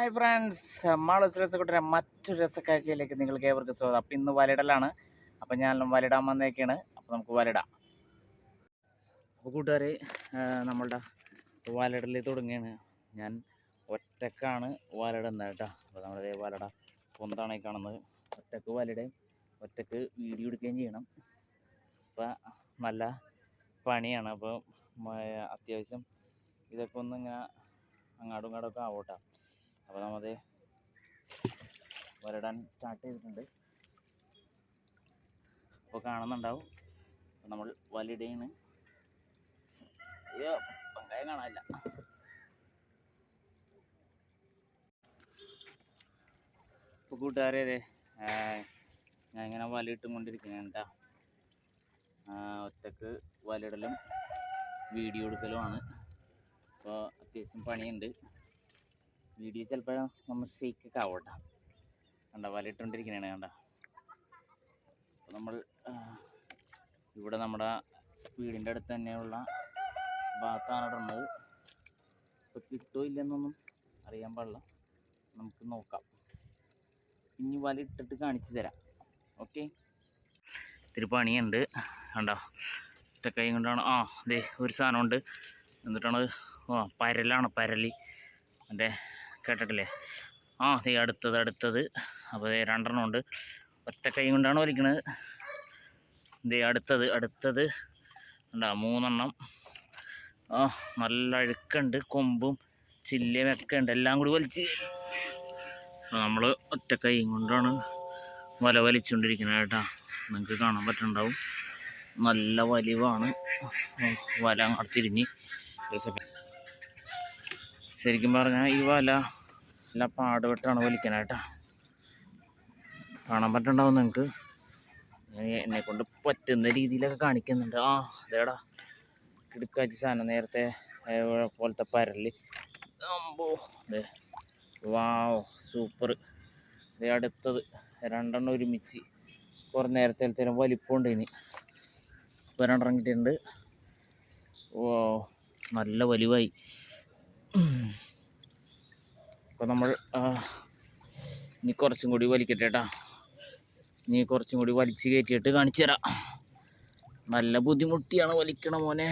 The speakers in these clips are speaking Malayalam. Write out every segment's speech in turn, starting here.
ഹായ് ഫ്രണ്ട്സ് മാളസ് രസക്കൂട്ടരെ മറ്റൊരു രസക്കാഴ്ചയിലേക്ക് നിങ്ങൾക്ക് ഏവർക്ക് സ്വാഗതം. അപ്പം ഇന്ന് വലയിടലാണ്. അപ്പം ഞാൻ വലയിടാൻ വന്നേക്കാണ്. അപ്പം നമുക്ക് വലയിടാം. അപ്പോൾ കൂട്ടുകാരെ നമ്മളുടെ വലയിടൽ തുടങ്ങിയാണ് ഞാൻ ഒറ്റക്കാണ് വലയിടുന്നത് കേട്ടോ. അപ്പോൾ നമ്മുടെ വലട പൊന്താണ് കാണുന്നത്. ഒറ്റയ്ക്ക് വലയിടുകയും ഒറ്റയ്ക്ക് വീഡിയോ എടുക്കുകയും ചെയ്യണം. അപ്പോൾ നല്ല പണിയാണ്. അപ്പോൾ അത്യാവശ്യം ഇതൊക്കെ ഒന്ന് ഇങ്ങനെ അങ്ങാടും ഇങ്ങോട്ടൊക്കെ ആവട്ടെ. അപ്പോൾ നമ്മത് വരടാൻ സ്റ്റാർട്ട് ചെയ്തിട്ടുണ്ട്. അപ്പോൾ കാണുന്നുണ്ടാവും. നമ്മൾ വലിടയാണ് അയ്യോ പങ്കായം കാണാനില്ല. ഇപ്പോൾ കൂട്ടുകാരെ ദേ, ഞാൻ ഇങ്ങനെ വലയിട്ടും കൊണ്ടിരിക്കുകയാണ് കേട്ടോ ഒറ്റയ്ക്ക് വലയിടലും വീഡിയോ എടുക്കലുമാണ് അപ്പോൾ അത്യാവശ്യം പണിയുണ്ട്. വീഡിയോ ചിലപ്പോൾ നമ്മൾ ഷെയ്ക്കൊക്കെ ആവട്ടെ. കണ്ട വലയിട്ടുകൊണ്ടിരിക്കണേ കണ്ട. അപ്പോൾ നമ്മൾ ഇവിടെ നമ്മുടെ വീടിന്റെ അടുത്ത് തന്നെയുള്ള ഭാഗത്താണ് ഇടുന്നത് ഇപ്പോൾ കിട്ടുമോ ഇല്ലെന്നൊന്നും അറിയാൻ പാടില്ല. നമുക്ക് നോക്കാം. ഇനി വല ഇട്ടിട്ട് കാണിച്ചു തരാം. ഓക്കെ? ഇത്തിരി പണിയുണ്ട്. കണ്ടോ? ഒറ്റ കൈ കൊണ്ടാണ്. ആ ദേ ഒരു സാധനമുണ്ട്. എന്നിട്ടാണ് ആ പരലാണ് പരലി. എന്റെ കേട്ടിട്ടില്ലേ? ആ ദേ അടുത്തത് അടുത്തത്. അപ്പോൾ രണ്ടെണ്ണം ഉണ്ട്. ഒറ്റ കൈ കൊണ്ടാണ് വലിക്കണത്. ഇത് അടുത്തത് അടുത്തത്. ഉണ്ടാ മൂന്നെണ്ണം. ആ നല്ല അഴുക്കുണ്ട്. കൊമ്പും ചില്ലയും ഒക്കെ ഉണ്ട്. എല്ലാം കൂടി വലിച്ച്. നമ്മൾ ഒറ്റ കൈ കൊണ്ടാണ് വല വലിച്ചുകൊണ്ടിരിക്കുന്നത് കേട്ടോ. നിങ്ങൾക്ക് കാണാൻ പറ്റുന്നുണ്ടാവും. നല്ല വലിവാണ്. വല അങ്ങോട്ട് തിരിഞ്ഞ്. ഒരു ശരിക്കും പറഞ്ഞാൽ ഈ വല നല്ല പാടുപെട്ടാണ് വലിക്കാനായിട്ടാ. കാണാൻ പറ്റുണ്ടാവും നിങ്ങൾക്ക് എന്നെ കൊണ്ട് പറ്റുന്ന രീതിയിലൊക്കെ കാണിക്കുന്നുണ്ട്. ആ അതേടാ കിടക്കാച്ചി സാധനം നേരത്തെ പോലത്തെ പരൽ. അമ്പോ അതെ വാവ് സൂപ്പർ ഇത് അടുത്തത്. രണ്ടെണ്ണം ഒരുമിച്ച് കുറേ നേരത്തെ വലിപ്പമുണ്ട് ഇനി. ഇപ്പോൾ രണ്ടെണ്ണം കിട്ടിയിട്ടുണ്ട്. ഓ നല്ല വലിവായി. അപ്പോൾ നമ്മൾ ഇനി കുറച്ചും കൂടി വലിക്കട്ടെ കേട്ടോ ഇനി കുറച്ചും കൂടി വലിച്ച് കയറ്റിയിട്ട് കാണിച്ചു തരാം. നല്ല ബുദ്ധിമുട്ടിയാണ് വലിക്കണ മോനെ.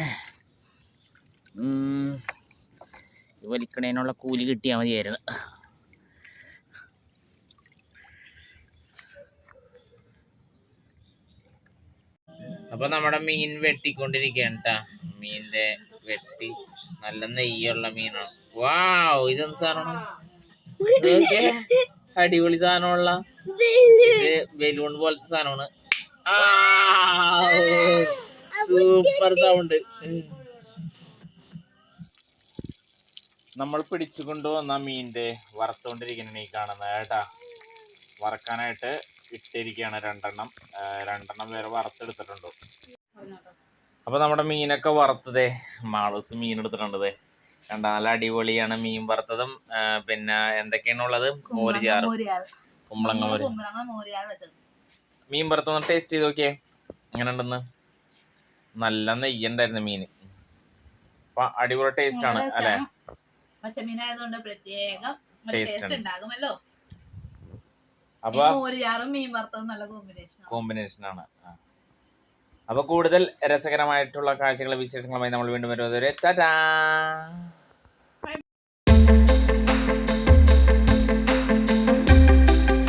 വലിക്കണേനുള്ള കൂലി കിട്ടിയാൽ മതിയായിരുന്നു. അപ്പോൾ നമ്മുടെ മീൻ വെട്ടിക്കൊണ്ടിരിക്കുകയാണ് കേട്ടാ മീനിന്റെ വെട്ടി നല്ല നെയ്യുള്ള മീനാണ്. വാ ഇതെന്ത് സാധനമാണ്? അടിപൊളി സാധനമുള്ള ഇത് ബലൂൺ പോലത്തെ സാധനമാണ്. Super sound. നമ്മൾ പിടിച്ചു കൊണ്ടുവന്ന മീനിന്റെ വറുത്തോണ്ടിരിക്കുന്ന ഈ കാണുന്നത് കേട്ടാ. വറക്കാനായിട്ട് ഇട്ടിരിക്കുകയാണ് രണ്ടെണ്ണം. രണ്ടെണ്ണം വേറെ വറുത്തെടുത്തിട്ടുണ്ട്. അപ്പൊ നമ്മുടെ മീനൊക്കെ വറുത്തതേ മാളൂസ് മീൻ എടുത്തിട്ടുണ്ടതേ കണ്ട നല്ല അടിപൊളിയാണ് മീൻ വറുത്തതും പിന്നെ എന്തൊക്കെയാണ് ഉള്ളത് മോര് ചാറും കുമ്പളങ്ങ മോര്. മീൻ വറുത്തൊന്ന് ടേസ്റ്റ് ചെയ്ത് നോക്കിയേ. എങ്ങനെ ഉണ്ടെന്ന് നല്ല നെയ്യുണ്ടായിരുന്നു മീൻ അപ്പൊ അടിപൊളി ടേസ്റ്റ് ആണ് അല്ലെ? പച്ചമീനായതുകൊണ്ട് പ്രത്യേകം Taste ടേസ്റ്റ് ഉണ്ട്. ഉണ്ടാകുമല്ലോ. അപ്പൊ മോരുചാറും മീൻ വറുത്തതും നല്ല കോമ്പിനേഷൻ കോമ്പിനേഷൻ ആണ്. ആ. അപ്പൊ കൂടുതൽ രസകരമായിട്ടുള്ള കാഴ്ചകളും വിശേഷങ്ങളുമായി നമ്മൾ വീണ്ടും വരുന്നത് ടാറ്റാ